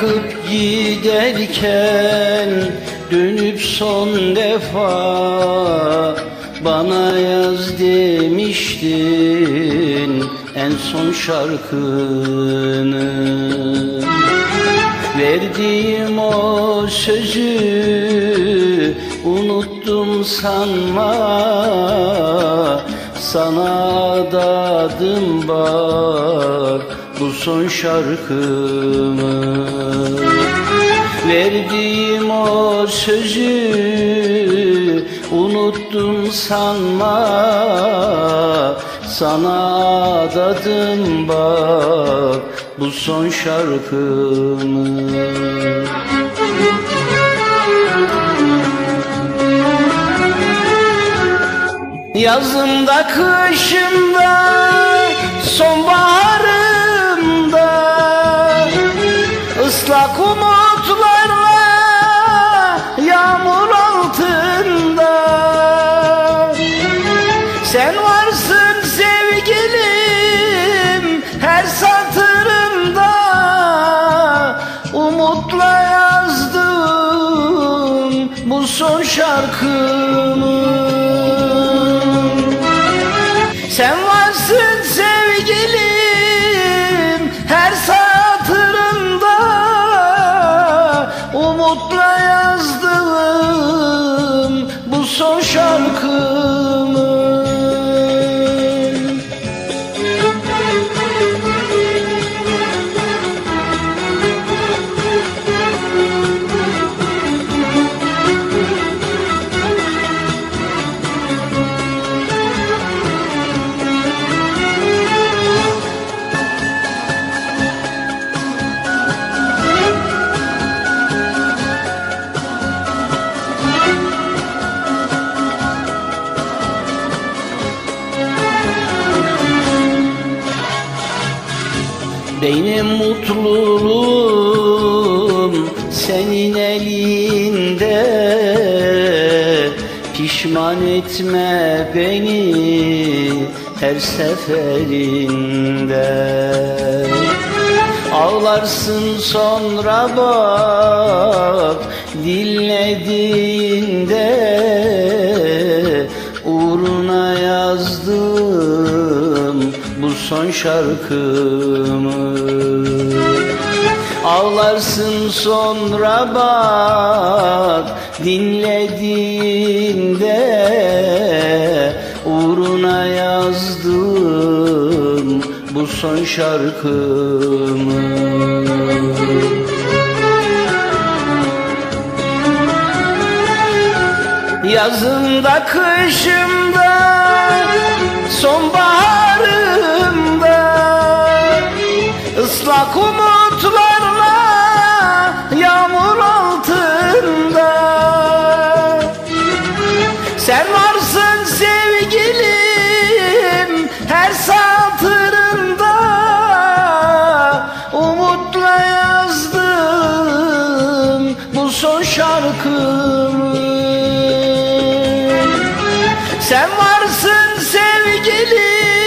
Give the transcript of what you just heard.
Bırakıp giderken dönüp son defa bana yaz demiştin en son şarkını. Verdiğim o sözü unuttum sanma Sana adadım bak bu son şarkımı. Verdiğim o sözü unuttum sanma. Sana adadım bak bu son şarkımı Yazımda kışımda sonbaharımda ıslak umutlarla yağmur altında. Sen varsın sevgilim her satırımda Umutla yazdım bu son şarkımı bu Benim mutluluğum senin elinde. Pişman etme beni her seferinde. Ağlarsın sonra bak dinlediğinde şarkımı. Ağlarsın sonra bak dinlediğinde Uğruna yazdım bu son şarkımı. Yazında kışımda sonbaharımda ıslak umutlarla yağmur altında. Sen varsın sevgilim her satırında. Umutla yazdım bu son şarkımı. Sen varsın sevgilim